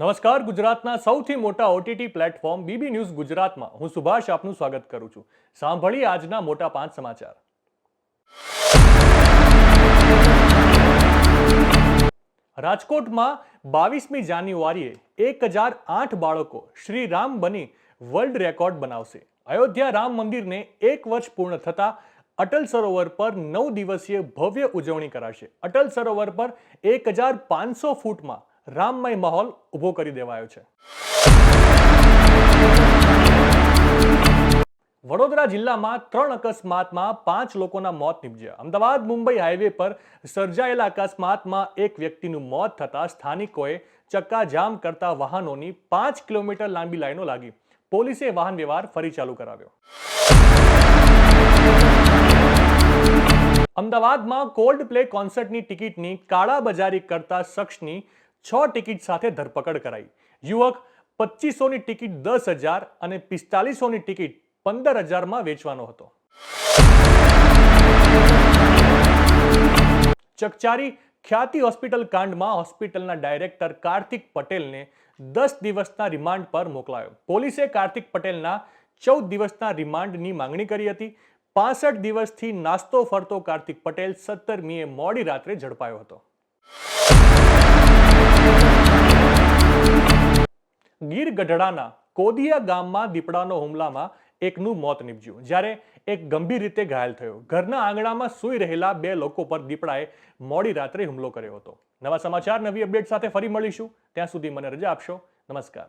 નમસ્કાર, ગુજરાતના સૌથી મોટા ઓટીટી પ્લેટફોર્મ બીબી ન્યૂઝ ગુજરાતમાં. હું સુભાષ, આપનું સ્વાગત કરું છું. સાંભળીએ આજના મોટા પાંચ સમાચાર. રાજકોટમાં બાવીસમી જાન્યુઆરીએ એક હજાર આઠ બાળકો શ્રી રામ બની વર્લ્ડ રેકોર્ડ બનાવશે. અયોધ્યા રામ મંદિરને એક વર્ષ પૂર્ણ થતા અટલ સરોવર પર નવ દિવસીય ભવ્ય ઉજવણી કરાશે. અટલ સરોવર પર એક હજાર પાંચસો ફૂટમાં રામમય માહોલ ઊભો કરી દેવાયો છે. વડોદરા જિલ્લામાં ત્રણ અકસ્માતમાં પાંચ લોકોના મોત નીપજ્યા. અમદાવાદ, મુંબઈ હાઈવે પર સર્જાયેલા અકસ્માતમાં એક વ્યક્તિનું મોત થતાં સ્થાનિકોએ ચક્કાજામ કરતા વાહનોની પાંચ કિલોમીટર લાંબી લાઈનો લાગી. પોલીસે વાહન વ્યવહાર ફરી ચાલુ કરાવ્યો. અમદાવાદમાં કોલ્ડ પ્લે કોન્સર્ટની ટિકિટની કાળાબજારી કરતા શખ્સની છ ટિકિટ સાથે ધરપકડ કરાઈ. યુવક પચીસોની ટિકિટ દસ હજાર અને પિસ્તાલીસોની ટિકિટ પંદર હજારમાં વેચવાનો હતો. ચકચારી ખ્યાતિ હોસ્પિટલ કાંડમાં હોસ્પિટલના ડાયરેક્ટર કાર્તિક પટેલને દસ દિવસના રિમાન્ડ પર મોકલાયો. પોલીસે કાર્તિક પટેલના ચૌદ દિવસના રિમાન્ડની માંગણી કરી હતી. પાસઠ દિવસથી નાસ્તો ફરતો કાર્તિક પટેલ સત્તરમીએ મોડી રાત્રે ઝડપાયો હતો. ગીર ગઢડાના કોદિયા ગામમાં દીપડાનો હુમલામાં એકનું મોત નીપજ્યું. જ્યારે એક ગંભીર રીતે ઘાયલ થયો. ઘરના આંગણામાં સૂઈ રહેલા બે લોકો પર દીપડાએ મોડી રાત્રે હુમલો કર્યો હતો. નવા સમાચાર, નવી અપડેટ સાથે ફરી મળીશું. ત્યાં સુધી મને રજા આપશો. નમસ્કાર.